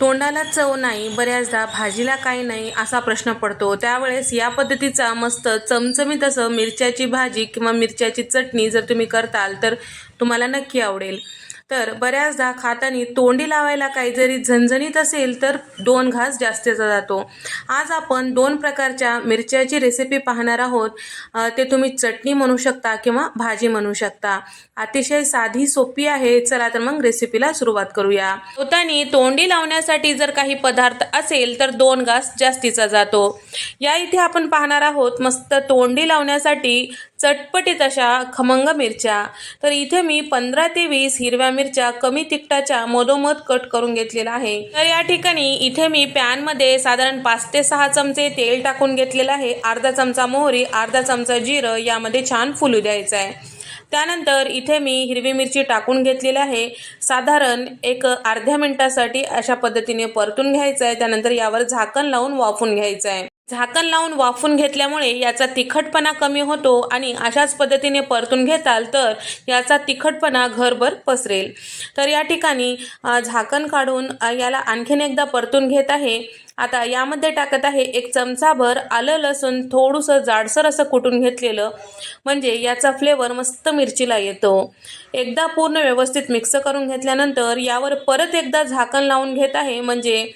तोंडाला चव नाही बऱ्याचदा भाजीला काही नाही असा प्रश्न पडतो. त्यावेळेस या पद्धतीचा मस्त चमचमीत असं मिरच्याची भाजी किंवा मिरच्याची चटणी जर तुम्ही करताल तर तुम्हाला नक्की आवडेल. तर बऱ्याचदा खातानी तोंडी लावायला काही जरी झणझणीत असेल तर दोन घास जास्तीचा जातो. आज आपण दोन प्रकारच्या मिरच्याची रेसिपी पाहणार आहोत. ते तुम्ही चटणी म्हणू शकता किंवा भाजी म्हणू शकता. अतिशय साधी सोपी आहे. चला तर मग रेसिपीला सुरुवात करूया. होतानी तोंडी लावण्यासाठी जर काही पदार्थ असेल तर दोन घास जास्तीचा जातो. या इथे आपण पाहणार आहोत मस्त तोंडी लावण्यासाठी चटपटीत अशा खमंग मिरच्या. तर इथे मी पंधरा ते वीस हिरव्या मिरच्या कमी तिखटाच्या मधोमध कट करून घेतलेला आहे. तर या ठिकाणी इथे मी पॅनमध्ये साधारण पाच ते सहा चमचे तेल टाकून घेतलेलं आहे. अर्धा चमचा मोहरी अर्धा चमचा जिरं यामध्ये छान फुलू द्यायचं आहे. त्यानंतर इथे मी हिरवी मिरची टाकून घेतलेली आहे. साधारण एक अर्ध्या मिनिटासाठी अशा पद्धतीने परतून घ्यायचं आहे. त्यानंतर यावर झाकण लावून वाफून घ्यायचं आहे. झाकण लावून वाफून घेतल्यामुळे याचा तिखटपणा कमी होतो आणि अशाच पद्धतीने परतून घेताल तर याचा तिखटपणा घरभर पसरेल. तर या ठिकाणी झाकण काढून याला आणखीन एकदा परतून घेत आहे. आता यामध्ये टाकत आहे एक चमचाभर आलं लसूण थोडंसं जाडसर असं कुटून घेतलेलं. म्हणजे याचा फ्लेवर मस्त मिरचीला येतो. एकदा पूर्ण व्यवस्थित मिक्स करून घेतल्यानंतर यावर परत एकदा झाकण लावून घेत आहे म्हणजे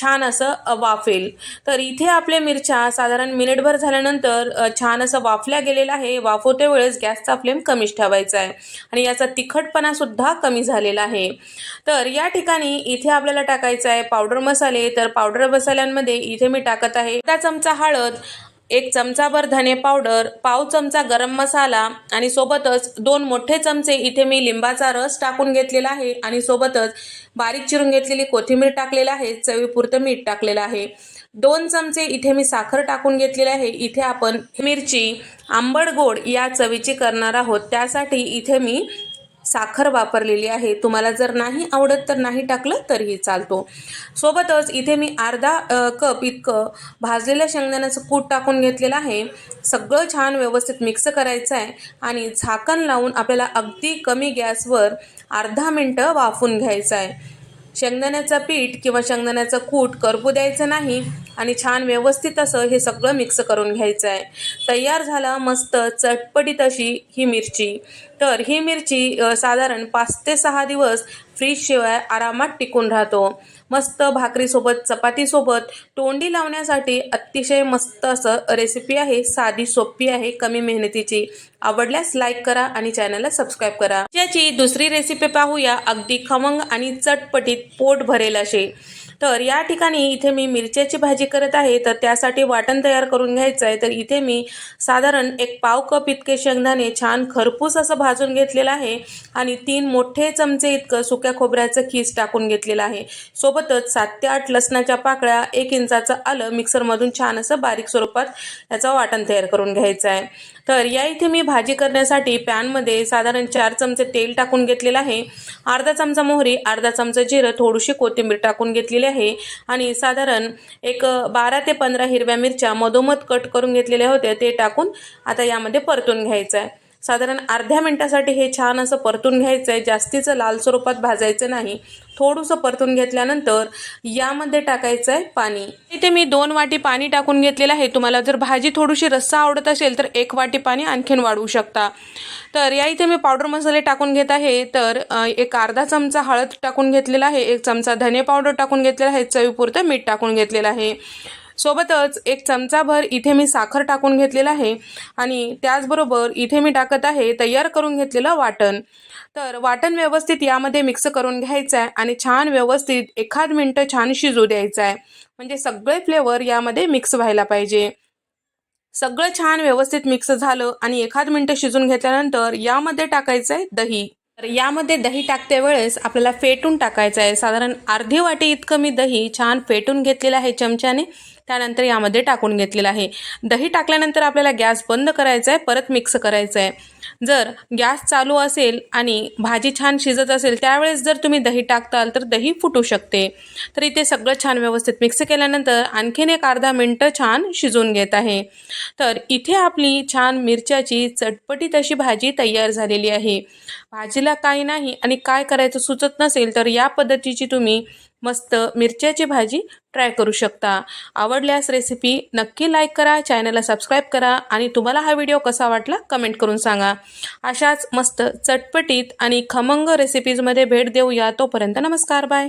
छान असं वाफेल. तर इथे आपल्या मिरच्या साधारण मिनिटभर झाल्यानंतर छान असं वाफल्या गेलेलं आहे. वाफवते वेळेस गॅसचा फ्लेम कमीच ठेवायचा आहे. आणि याचा तिखटपणा सुद्धा कमी झालेला आहे. तर या ठिकाणी इथे आपल्याला टाकायचं आहे पावडर मसाले. तर पावडर मसाल्यांमध्ये इथे मी टाकत आहे. अर्धा चमचा हळद एक चमचाभर धने पावडर पाव चमचा गरम मसाला आणि सोबतच दोन मोठे चमचे इथे मी लिंबाचा रस टाकून घेतलेला आहे आणि सोबतच बारीक चिरून घेतलेली कोथिंबीर टाकलेलं आहे चवीपुरतं मीठ टाकलेलं आहे. दोन चमचे इथे मी साखर टाकून घेतलेले आहे. इथे आपण मिरची आंबट गोड या चवीची करणार आहोत. त्यासाठी इथे मी साखर वापरलेली आहे. तुम्हाला जर नाही आवडत तर नाही टाकलं तरीही चालतो. सोबतच इथे मी अर्धा कप इतकं भाजलेल्या शेंगदाण्याचं कूट टाकून घेतलेलं आहे. सगळं छान व्यवस्थित मिक्स करायचं आहे आणि झाकण लावून आपल्याला अगदी कमी गॅसवर अर्धा मिनटं वाफून घ्यायचं आहे. शेंगदाण्याचं पीठ किंवा शेंगदाण्याचं कूट करपू द्यायचं नाही. आणि छान व्यवस्थित असं हे सगळं मिक्स करून घ्यायचं आहे तयार झाला मस्त चटपटीत अशी ही मिरची. तर ही मिरची साधारण पाच ते सहा दिवस फ्रीजशिवाय आरामात टिकून राहतो. मस्त भाकरीसोबत चपातीसोबत तोंडी लावण्यासाठी अतिशय मस्त असं रेसिपी आहे. साधी सोपी आहे कमी मेहनतीची. आवडल्यास लाईक करा आणि चॅनलला सबस्क्राईब करा. याची दुसरी रेसिपी पाहूया. अगदी खमंग आणि चटपटीत पोट भरेल असे तर या ठिकाणी इथे मी मिरच्याची भाजी करत आहे. तर त्यासाठी वाटण तयार करून घ्यायचं आहे तर इथे मी साधारण एक पाव कप इतके शेंगदाणे छान खरपूस असं भाजून घेतलेलं आहे आणि तीन मोठे चमचे इतकं सुक्या खोबऱ्याचं खीस टाकून घेतलेलं आहे. सोबतच सात ते आठ लसणाच्या पाकळ्या एक इंचाचं आलं मिक्सरमधून छान असं बारीक स्वरूपात याचं वाटण तयार करून घ्यायचं आहे तर या इथे मी भाजी करण्यासाठी पॅनमध्ये साधारण चार चमचे तेल टाकून घेतलेलं आहे. अर्धा चमचा मोहरी अर्धा चमचा जिरं थोडीशी कोथिंबीर टाकून घेतलेली आहे आहे. आणि साधारण एक बारा ते पंधरा हिरव्या मिरच्या मधोमध कट करून घेतलेल्या होत्या ते टाकून आता यामध्ये परतून घ्यायचं आहे. साधारण अर्ध्या मिनटासाठी हे छान असं परतून घ्यायचं आहे जास्तीचं लाल स्वरूपात भाजायचं नाही. थोडंसं परतून घेतल्यानंतर यामध्ये टाकायचं आहे पाणी. इथे मी दोन वाटी पाणी टाकून घेतलेलं आहे. तुम्हाला जर भाजी थोडीशी रस्सा आवडत असेल तर एक वाटी पाणी आणखीन वाढवू शकता. तर या इथे मी पावडर मसाले टाकून घेत आहे. तर एक अर्धा चमचा हळद टाकून घेतलेला आहे. एक चमचा धने पावडर टाकून घेतलेला आहे. चवीपुरतं मीठ टाकून घेतलेलं आहे. सोबतच एक चमचाभर इथे मी साखर टाकून घेतलेलं आहे आणि त्याचबरोबर इथे मी टाकत आहे तयार करून घेतलेलं वाटण. तर वाटण व्यवस्थित यामध्ये मिक्स करून घ्यायचं आहे आणि छान व्यवस्थित एखाद मिनटं छान शिजू द्यायचं आहे. म्हणजे सगळे फ्लेवर यामध्ये मिक्स व्हायला पाहिजे. सगळं छान व्यवस्थित मिक्स झालं आणि एखाद मिनटं शिजून घेतल्यानंतर यामध्ये टाकायचं आहे दही. तर यामध्ये दही टाकते वेळेस आपल्याला फेटून टाकायचं आहे. साधारण अर्धी वाटी इतकं मी दही छान फेटून घेतलेलं आहे चमच्याने. त्यानंतर यामध्ये टाकून घेतलेलं आहे. दही टाकल्यानंतर आपल्याला गॅस बंद करायचा आहे परत मिक्स करायचं आहे. जर गॅस चालू असेल आणि भाजी छान शिजत असेल त्यावेळेस जर तुम्ही दही टाकताल तर दही फुटू शकते. तर इथे सगळं छान व्यवस्थित मिक्स केल्यानंतर आणखीन एक अर्धा मिनटं छान शिजवून घेत आहे. तर इथे आपली छान मिरच्याची चटपटीत अशी भाजी तयार झालेली आहे. भाजीला काही नाही आणि काय करायचं सुचत नसेल तर या पद्धतीची तुम्ही मस्त मिरच्याची भाजी ट्राय करू शकता. आवडल्यास रेसिपी नक्की लाईक करा चॅनलला सबस्क्राईब करा आणि तुम्हाला हा व्हिडिओ कसा वाटला कमेंट करून सांगा. अशाच मस्त चटपटीत आणि खमंग रेसिपीजमध्ये भेट देऊया. तोपर्यंत नमस्कार बाय